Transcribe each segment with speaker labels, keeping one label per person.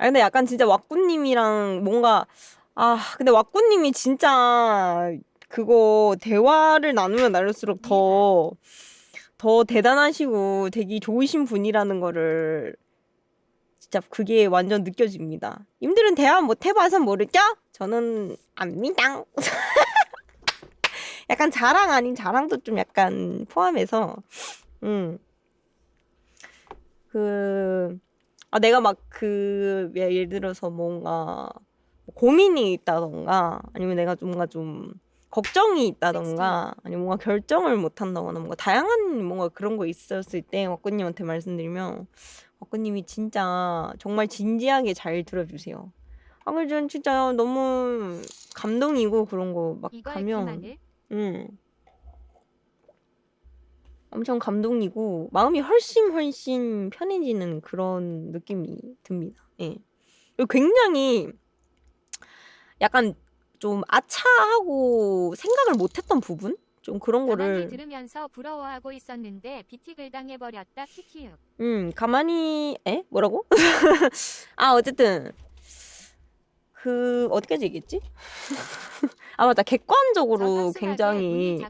Speaker 1: 아 근데 약간 진짜 왁구님이랑 뭔가 아 근데 왁구님이 진짜 그거 대화를 나누면 나눌수록 더 더 대단하시고 되게 좋으신 분이라는 거를 진짜 그게 완전 느껴집니다. 님들은 대화 못 해봐서 모르죠? 저는 압니다. 약간 자랑 아닌 자랑도 좀 약간 포함해서 음. 그, 아, 내가 막 그, 예, 예를 들어서 뭔가 고민이 있다던가, 아니면 내가 좀 뭔가 좀 걱정이 있다던가, 아니면 뭔가 결정을 못 한다거나, 뭔가 다양한 뭔가 그런 거 있었을 때, 왁구님한테 말씀드리면, 왁구님이 진짜 정말 진지하게 잘 들어주세요. 아, 그래, 전 진짜 너무 감동이고 그런 거 막
Speaker 2: 이걸
Speaker 1: 하면,
Speaker 2: 그만을
Speaker 1: 음. 엄청 감동이고 마음이 훨씬 훨씬 편해지는 그런 느낌이 듭니다. 예. 그리고 굉장히 약간 좀 아차하고 생각을 못했던 부분? 좀 그런
Speaker 2: 가만히
Speaker 1: 거를
Speaker 2: 들으면서 부러워하고 있었는데 비틱을 당해버렸다 키키유.
Speaker 1: 음 가만히 에 뭐라고? 아 어쨌든 그 어디까지 얘기했지? 아 맞다 객관적으로 굉장히?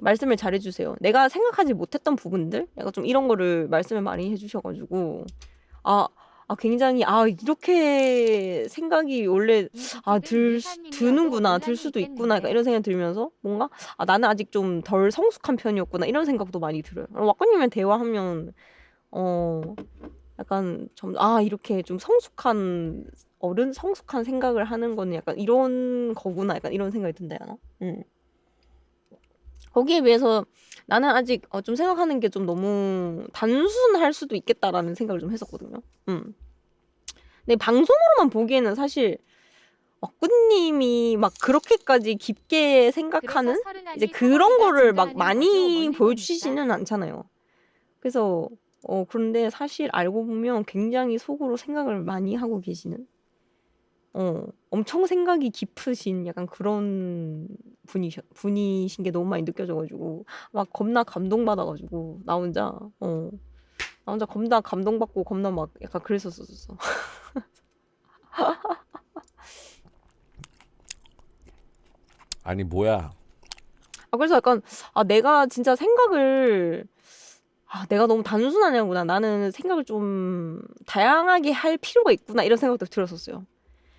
Speaker 1: 말씀을 잘 해주세요. 내가 생각하지 못했던 부분들, 내가 좀 이런 거를 말씀을 많이 해주셔가지고, 아, 아 굉장히 아 이렇게 생각이 원래 이아
Speaker 2: 비틱은
Speaker 1: 들
Speaker 2: 리사님이어도
Speaker 1: 드는구나, 들 수도 있구나. 약간 이런 생각이 들면서 뭔가 아 나는 아직 좀 덜 성숙한 편이었구나 이런 생각도 많이 들어요. 왁구님이랑 대화하면 어 약간 좀아 이렇게 좀 성숙한 어른 성숙한 생각을 하는 거는 약간 이런 거구나, 약간 이런 생각이 든다 야나. 응. 거기에 비해서 나는 아직 어, 좀 생각하는 게 좀 너무 단순할 수도 있겠다라는 생각을 좀 했었거든요. 음. 근데 방송으로만 보기에는 사실 왁구님이 막 그렇게까지 깊게 생각하는 이제 그런 거를 막 많이. 보여주시지는 않잖아요. 그래서 어 그런데 사실 알고 보면 굉장히 속으로 생각을 많이 하고 계시는 어 엄청 생각이 깊으신 약간 그런 분이셔 분이신 게 너무 많이 느껴져 가지고 막 겁나 감동받아 가지고 나 혼자 어 나 혼자 겁나 감동받고 겁나 막 약간 그랬었었어.
Speaker 3: 아니 뭐야?
Speaker 1: 아 그래서 약간 아 내가 진짜 생각을 아 내가 너무 단순하냐구나 나는 생각을 좀 다양하게 할 필요가 있구나 이런 생각도 들었었어요.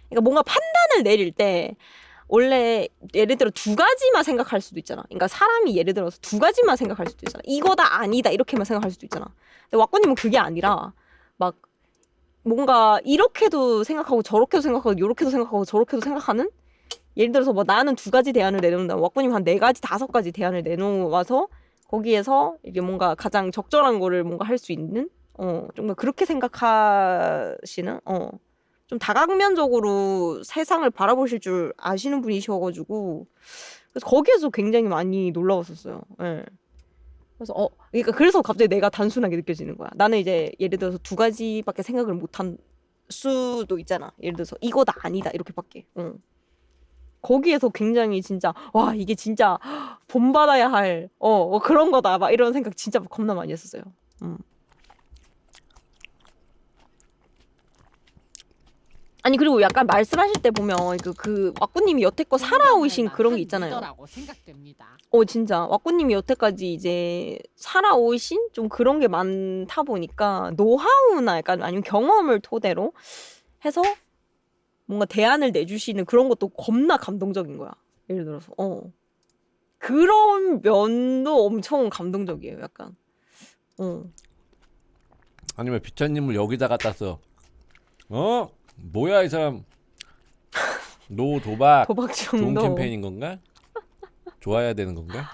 Speaker 1: 그러니까 뭔가 판단을 내릴 때 원래 예를 들어 두 가지만 생각할 수도 있잖아. 그러니까 사람이 예를 들어서 두 가지만 생각할 수도 있잖아. 이거다 아니다 이렇게만 생각할 수도 있잖아. 근데 왁구님은 그게 아니라 막 뭔가 이렇게도 생각하고 저렇게도 생각하고 요렇게도 생각하고 저렇게도 생각하는 예를 들어서 뭐 나는 두 가지 대안을 내놓는다. 왁구님 한 네 가지 다섯 가지 대안을 내놓아서 거기에서 이게 뭔가 가장 적절한 거를 뭔가 할 수 있는 어 좀 그렇게 생각하시는 어 좀 다각면적으로 세상을 바라보실 줄 아시는 분이셔가지고 그래서 거기에서 굉장히 많이 놀라웠었어요. 예. 그래서 어 그러니까 그래서 갑자기 내가 단순하게 느껴지는 거야. 나는 이제 예를 들어서 두 가지밖에 생각을 못한 수도 있잖아. 예를 들어서 이거다 아니다 이렇게밖에. 응. 거기에서 굉장히 진짜 와 이게 진짜 본받아야 할 어, 어, 그런 거다 막 이런 생각 진짜 겁나 많이 했었어요. 음. 아니 그리고 약간 말씀하실 때 보면 그, 그 왁구님이 여태껏 살아오신 그런 게 있잖아요. 어 진짜 왁구님이 여태까지 이제 살아오신 좀 그런 게 많다 보니까 노하우나 약간 아니면 경험을 토대로 해서 뭔가 대안을 내주시는 그런 것도 겁나 감동적인 거야. 예를 들어서 어 그런 면도 엄청 감동적이에요. 약간 어
Speaker 3: 아니면 비차님을 여기다 갖다 써. 어? 뭐야 이 사람? 노 도박
Speaker 1: 도박
Speaker 3: 좋은
Speaker 1: 정도
Speaker 3: 캠페인인 건가? 좋아야 되는 건가?